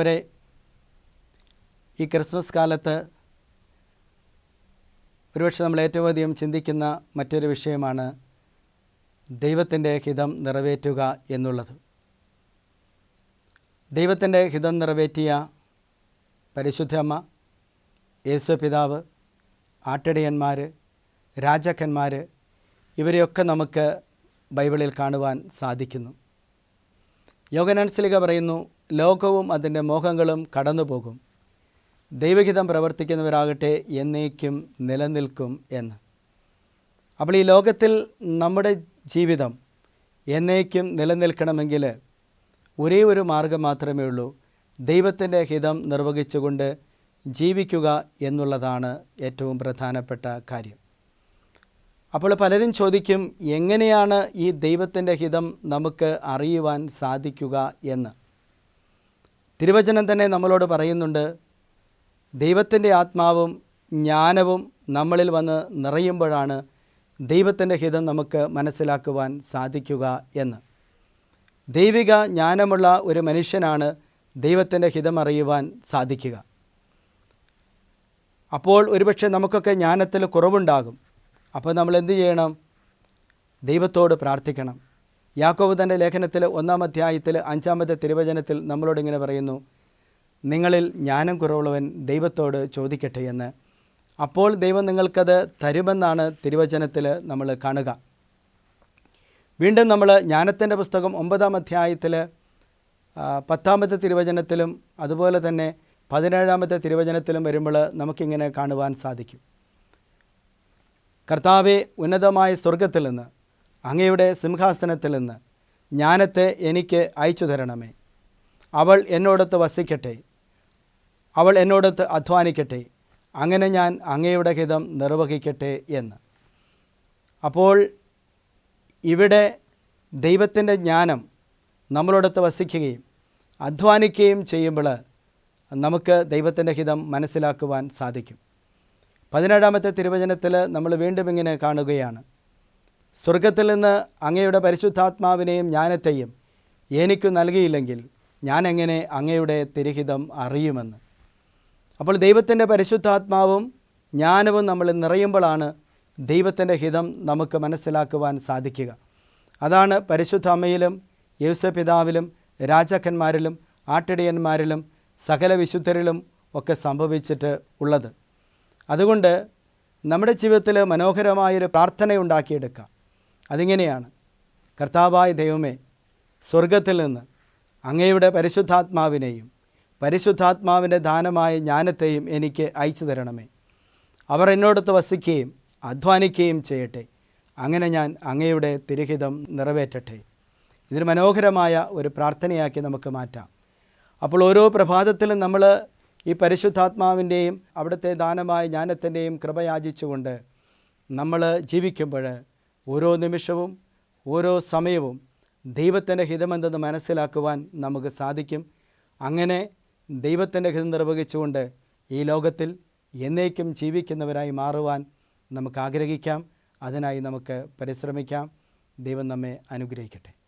പ്രിയമുള്ളവരെ ഈ ക്രിസ്മസ് കാലത്ത് ഒരുപക്ഷെ നമ്മൾ ഏറ്റവും അധികം ചിന്തിക്കുന്ന മറ്റൊരു വിഷയമാണ് ദൈവത്തിന്റെ ഹിതം നിറവേറ്റുക എന്നുള്ളത്. ദൈവത്തിന്റെ ഹിതം നിറവേറ്റിയ പരിശുദ്ധ അമ്മ യേശു പിതാവ് ആട്ടിടയന്മാർ രാജാക്കന്മാർ ഇവരെയൊക്കെ നമുക്ക് ബൈബിളിൽ കാണുവാൻ സാധിക്കുന്നു. യോഗനാൻസ്ലിക പറയുന്നു ലോകവും അതിന്റെ മോഹങ്ങളും കടന്നുപോകും. ദൈവഹിതം പ്രവർത്തിക്കുന്നവരാകട്ടെ എന്നേക്കും നിലനിൽക്കും എന്ന്. അപ്പോൾ ഈ ലോകത്തിൽ നമ്മുടെ ജീവിതം എന്നേക്കും നിലനിൽക്കണമെങ്കിൽ ഒരേ ഒരു മാർഗം മാത്രമേ ഉള്ളൂ. ദൈവത്തിന്റെ ഹിതം നിർവഹിച്ചുകൊണ്ട് ജീവിക്കുക എന്നുള്ളതാണ് ഏറ്റവും പ്രധാനപ്പെട്ട കാര്യം. അപ്പോൾ പലരും ചോദിക്കും എങ്ങനെയാണ് ഈ ദൈവത്തിന്റെ ഹിതം നമുക്ക് അറിയുവാൻ സാധിക്കുക എന്ന്? തിരുവചനം തന്നെ നമ്മളോട് പറയുന്നുണ്ട് ദൈവത്തിന്റെ ആത്മാവും ജ്ഞാനവും നമ്മളിൽ വന്ന് നിറയുമ്പോഴാണ് ദൈവത്തിന്റെ ഹിതം നമുക്ക് മനസ്സിലാക്കുവാൻ സാധിക്കുക എന്ന്. ദൈവിക ജ്ഞാനമുള്ള ഒരു മനുഷ്യനാണ് ദൈവത്തിന്റെ ഹിതം അറിയുവാൻ സാധിക്കുക. അപ്പോൾ ഒരുപക്ഷെ നമുക്കൊക്കെ ജ്ഞാനത്തിൽ കുറവുണ്ടാകും. അപ്പോൾ നമ്മൾ എന്ത് ചെയ്യണം? ദൈവത്തോട് പ്രാർത്ഥിക്കണം. യാക്കോബ് തന്റെ ലേഖനത്തിൽ ഒന്നാം അധ്യായത്തിൽ അഞ്ചാമത്തെ തിരുവചനത്തിൽ നമ്മളോട് ഇങ്ങനെ പറയുന്നു നിങ്ങളിൽ ജ്ഞാനം കുറവുള്ളവൻ ദൈവത്തോട് ചോദിക്കട്ടെ എന്ന്. അപ്പോൾ ദൈവം നിങ്ങൾക്കത് തരുമെന്നാണ് തിരുവചനത്തിൽ നമ്മൾ കാണുക. വീണ്ടും നമ്മൾ ജ്ഞാനത്തിന്റെ പുസ്തകം ഒമ്പതാം അധ്യായത്തിൽ പത്താമത്തെ തിരുവചനത്തിലും അതുപോലെ തന്നെ പതിനേഴാമത്തെ തിരുവചനത്തിലും വരുമ്പോൾ നമുക്കിങ്ങനെ കാണുവാൻ സാധിക്കും. കർത്താവെ ഉന്നതമായ സ്വർഗത്തിൽ നിന്ന് അങ്ങയുടെ സിംഹാസനത്തിൽ നിന്ന് ജ്ഞാനത്തെ എനിക്ക് അയച്ചു തരണമേ. അവൾ എന്നോടൊത്ത് വസിക്കട്ടെ. അവൾ എന്നോടൊത്ത് അധ്വാനിക്കട്ടെ. അങ്ങനെ ഞാൻ അങ്ങയുടെ ഹിതം നിർവഹിക്കട്ടെ എന്ന്. അപ്പോൾ ഇവിടെ ദൈവത്തിന്റെ ജ്ഞാനം നമ്മളോടൊത്ത് വസിക്കുകയും അധ്വാനിക്കുകയും ചെയ്യുമ്പോൾ നമുക്ക് ദൈവത്തിന്റെ ഹിതം മനസ്സിലാക്കുവാൻ സാധിക്കും. പതിനേഴാമത്തെ തിരുവചനത്തിൽ നമ്മൾ വീണ്ടും ഇങ്ങനെ കാണുകയാണ്. സ്വർഗത്തിൽ നിന്ന് അങ്ങയുടെ പരിശുദ്ധാത്മാവിനെയും ജ്ഞാനത്തെയും എനിക്ക് നൽകിയില്ലെങ്കിൽ ഞാൻ എങ്ങനെ അങ്ങയുടെ തിരുഹിതം അറിയുമെന്ന്? അപ്പോൾ ദൈവത്തിന്റെ പരിശുദ്ധാത്മാവും ജ്ഞാനവും നമ്മൾ നിറയുമ്പോഴാണ് ദൈവത്തിന്റെ ഹിതം നമുക്ക് മനസ്സിലാക്കുവാൻ സാധിക്കുക. അതാണ് പരിശുദ്ധ അമ്മയിലും യേശുപിതാവിലും രാജാക്കന്മാരിലും ആട്ടിടയന്മാരിലും സകല വിശുദ്ധരിലും ഒക്കെ സംഭവിച്ചിട്ട് ഉള്ളത്. അതുകൊണ്ട് നമ്മുടെ ജീവിതത്തിൽ മനോഹരമായൊരു പ്രാർത്ഥന ഉണ്ടാക്കിയെടുക്കാം അതിങ്ങനെയാണ്. കർത്താവായ ദൈവമേ സ്വർഗത്തിൽ നിന്ന് അങ്ങയുടെ പരിശുദ്ധാത്മാവിനെയും പരിശുദ്ധാത്മാവിന്റെ ദാനമായ ജ്ഞാനത്തെയും എനിക്ക് അയച്ചു തരണമേ. അവർ എന്നോടത്ത് വസിക്കുകയും അധ്വാനിക്കുകയും ചെയ്യട്ടെ. അങ്ങനെ ഞാൻ അങ്ങയുടെ തിരുഹിതം നിറവേറ്റട്ടെ. ഇതിന് മനോഹരമായ ഒരു പ്രാർത്ഥനയാക്കി നമുക്ക് മാറ്റാം. അപ്പോൾ ഓരോ പ്രഭാതത്തിലും നമ്മൾ ഈ പരിശുദ്ധാത്മാവിന്റെയും അവിടുത്തെ ദാനമായ ജ്ഞാനത്തിന്റെയും കൃപയാചിച്ചുകൊണ്ട് നമ്മൾ ജീവിക്കുമ്പോൾ ഓരോ നിമിഷവും ഓരോ സമയവും ദൈവത്തിന്റെ ഹിതമെന്തെന്ന് മനസ്സിലാക്കുവാൻ നമുക്ക് സാധിക്കും. അങ്ങനെ ദൈവത്തിന്റെ ഹിതം നിർവഹിച്ചുകൊണ്ട് ഈ ലോകത്തിൽ എന്നേക്കും ജീവിക്കുന്നവരായി മാറുവാൻ നമുക്ക് ആഗ്രഹിക്കാം. അതിനായി നമുക്ക് പരിശ്രമിക്കാം. ദൈവം നമ്മെ അനുഗ്രഹിക്കട്ടെ.